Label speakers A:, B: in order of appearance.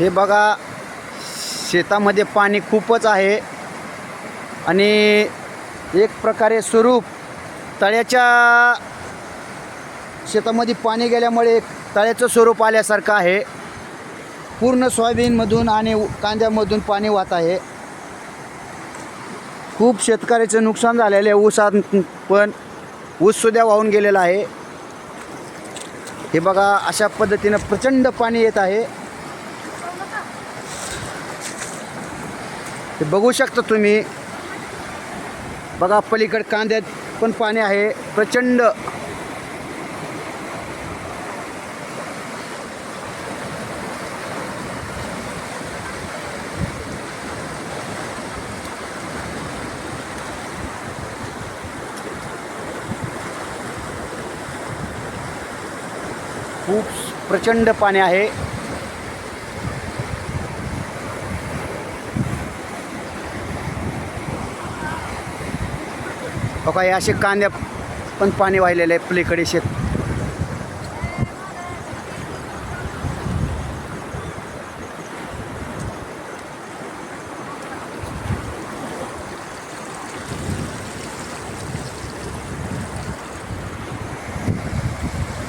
A: हे बघा शेतामध्ये पाणी खूपच आहे. आणि एक प्रकारे स्वरूप तळ्याच्या शेतामध्ये पाणी गेल्यामुळे एक तळ्याचं स्वरूप आल्यासारखं आहे. पूर्ण सोयाबीनमधून आणि कांद्यामधून पाणी वाहत आहे. खूप शेतकऱ्याचं नुकसान झालेलं आहे. ऊसात पण ऊससुद्धा वाहून गेलेला आहे. हे बघा अशा पद्धतीनं प्रचंड पाणी येत आहे. हे बघू शकता तुम्ही. बघा पलीकड कांद्यात पण पाणी आहे. प्रचंड. खूप प्रचंड पाणी आहे. हो बघा हे असे कांद्या पण पाणी वाहिलेलं आहे पलीकडे शेत.